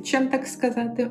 обличчям, так сказати.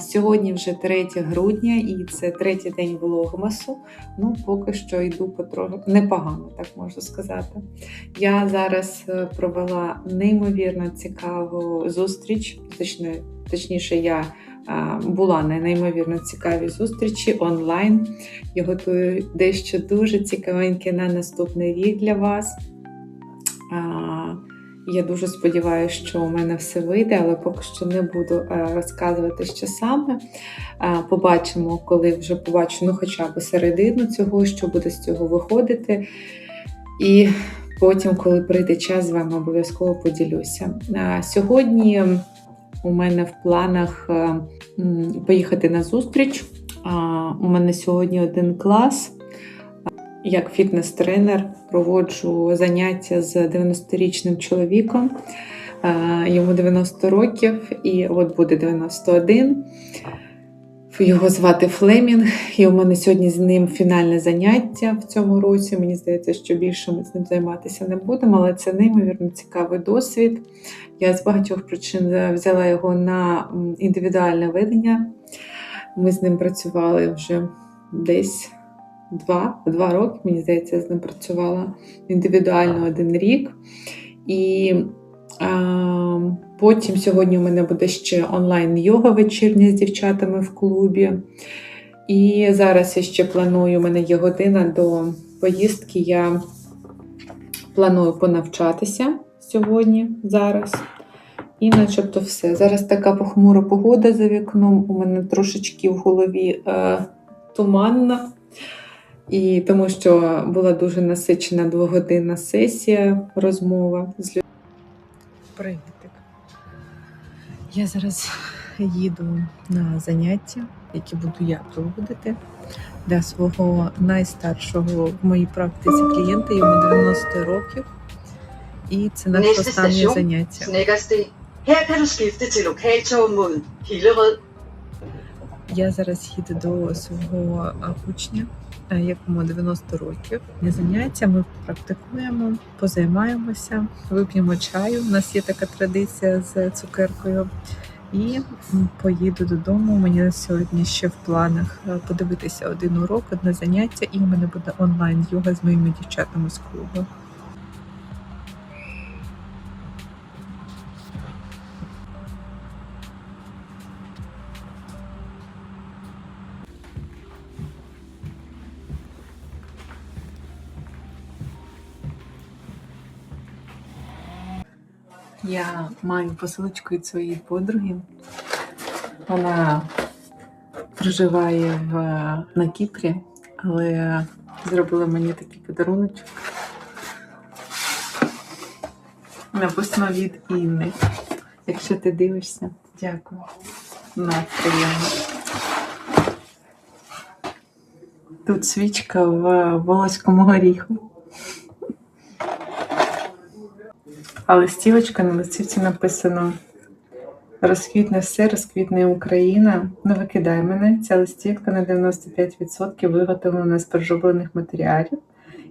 Сьогодні вже 3 грудня і це третій день влогмасу. Ну, поки що йду потроху непогано, так можу сказати. Я зараз е, провела неймовірно цікаву зустріч, точніше, я була на неймовірно цікавій зустрічі онлайн. Я готую дещо дуже цікавеньке на наступний рік для вас. Я дуже сподіваюся, що у мене все вийде, але поки що не буду е, розказувати, що саме. Е, Побачимо, коли вже побачу ну, хоча б середину цього, що буде з цього виходити. І потім, коли прийде час, з вами обов'язково поділюся. Е, Сьогодні у мене в планах поїхати на зустріч. У мене сьогодні один клас. Як фітнес-тренер проводжу заняття з 90-річним чоловіком. Е, Йому 90 років, і от буде 91. Його звати Флемінг, і у мене сьогодні з ним фінальне заняття в цьому році. Мені здається, що більше ми з ним займатися не будемо, але це неймовірно цікавий досвід. Я з багатьох причин взяла його на індивідуальне ведення. Ми з ним працювали вже десь два, два роки, мені здається, я з ним працювала індивідуально один рік. І а, потім сьогодні у мене буде ще онлайн-йога вечірня з дівчатами в клубі. І зараз я ще планую, у мене є година до поїздки. Я планую понавчатися сьогодні, зараз. І начебто все. Зараз така похмура погода за вікном. У мене трошечки в голові е, туманна. І тому що була дуже насичена двогодинна сесія, розмова з людьми. Привітик. Я зараз їду на заняття, які буду я проводити для свого найстаршого в моїй практиці клієнта, йому 90 років. І це наше останнє заняття. Her kan du skifte til lokaltog mod Hillerød. Я зараз їду до свого учня, якому 90 років. На заняття ми практикуємо, позаймаємося, вип'ємо чаю. У нас є така традиція з цукеркою. І поїду додому. Мені сьогодні ще в планах е, подивитися один урок, одне заняття, і у мене буде онлайн йога з моїми дівчатами з клубу. Я маю посилочку від своєї подруги. Вона проживає в, на Кіпрі, але зробила мені такий подаруночок. Написано від Інни. Якщо ти дивишся, дякую. На. Тут свічка в волоському горіху. А листівочка на листівці написано Розквітне все, розквітне Україна. Не викидай мене. Ця листівка на 95% виготовлена з перероблених матеріалів.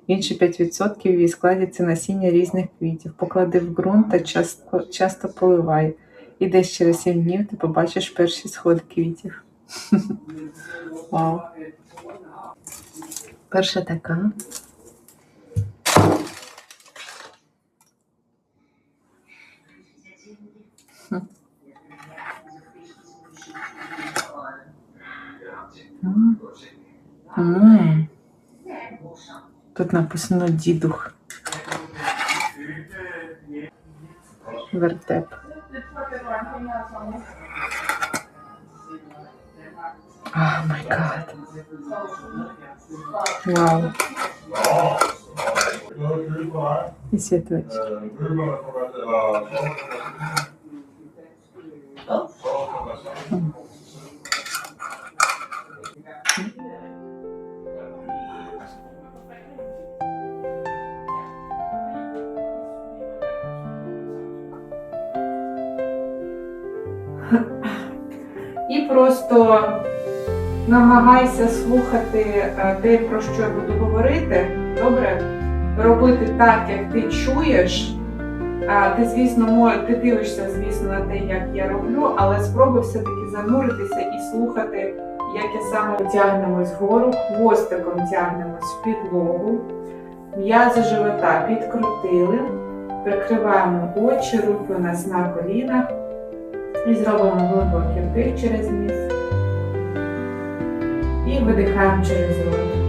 Інші 5% її складяться насіння різних квітів. Поклади в ґрунт та часто, часто поливай. І десь через 7 днів ти побачиш перші сходи квітів. Вау. Перша така. М. Тут написано дідух. Вертеп. О май гад. Вау. І світочки. І просто намагайся слухати е, те, про що я буду говорити. Добре? Робити так, як ти чуєш, ти, звісно, ти дивишся, звісно, на те, як я роблю, але спробуй все-таки зануритися і слухати, як я саме тягнемось вгору, хвостиком тягнемось в підлогу, м'язи живота підкрутили, прикриваємо очі, руки у нас на колінах і зробимо глибокий вдих через ніс. І видихаємо через рот.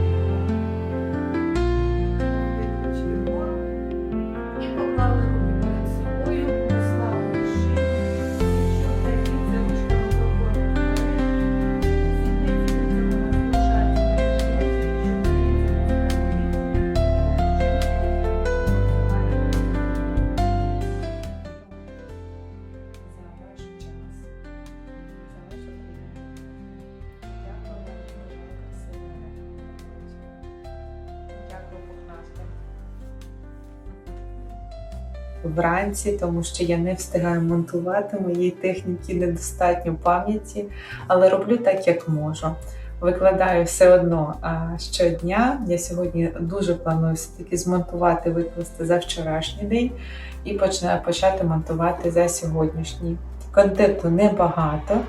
Вранці, тому що я не встигаю монтувати, моєї техніки недостатньо пам'яті, але роблю так, як можу. Викладаю все одно щодня. Я сьогодні дуже планую все-таки змонтувати, викласти за вчорашній день і починаю почати монтувати за сьогоднішній. Контенту небагато,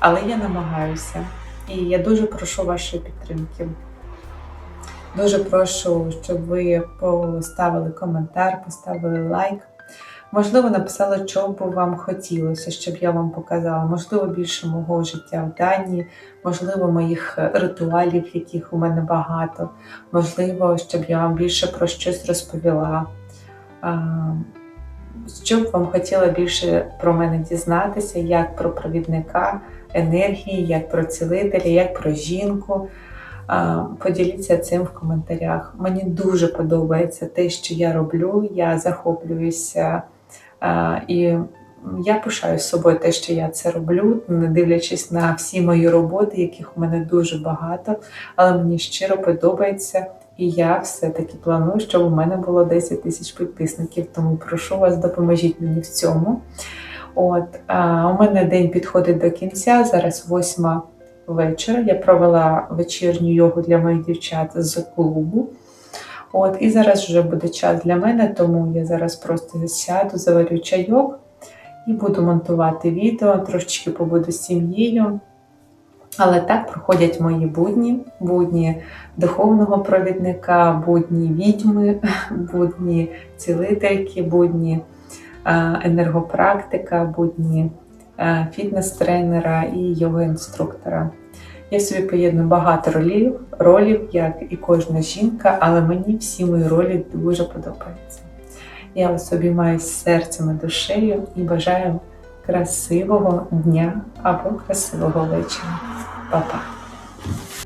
але я намагаюся. І я дуже прошу вашої підтримки. Дуже прошу, щоб ви поставили коментар, поставили лайк. Можливо, написали, що б вам хотілося, щоб я вам показала. Можливо, більше мого життя в Данії, можливо, моїх ритуалів, яких у мене багато. Можливо, щоб я вам більше про щось розповіла. Що б вам хотіла більше про мене дізнатися, як про провідника енергії, як про цілителя, як про жінку. Поділіться цим в коментарях. Мені дуже подобається те, що я роблю. Я захоплююся і я пишаю собою те, що я це роблю, не дивлячись на всі мої роботи, яких у мене дуже багато, але мені щиро подобається. І я все-таки планую, щоб у мене було 10 тисяч підписників. Тому прошу вас, допоможіть мені в цьому. От а, у мене день підходить до кінця. Зараз восьма вечора. Я провела вечірню йогу для моїх дівчат з клубу. От, і зараз вже буде час для мене, тому я зараз просто сяду, заварю чайок і буду монтувати відео, трошечки побуду з сім'єю. Але так проходять мої будні, будні духовного провідника, будні відьми, будні цілительки, будні е, енергопрактика, будні фітнес-тренера і йога-інструктора. Я собі поєдную багато ролів, ролів, як і кожна жінка, але мені всі мої ролі дуже подобаються. Я вас обіймаю серцем і душею і бажаю красивого дня або красивого вечора. Па-па!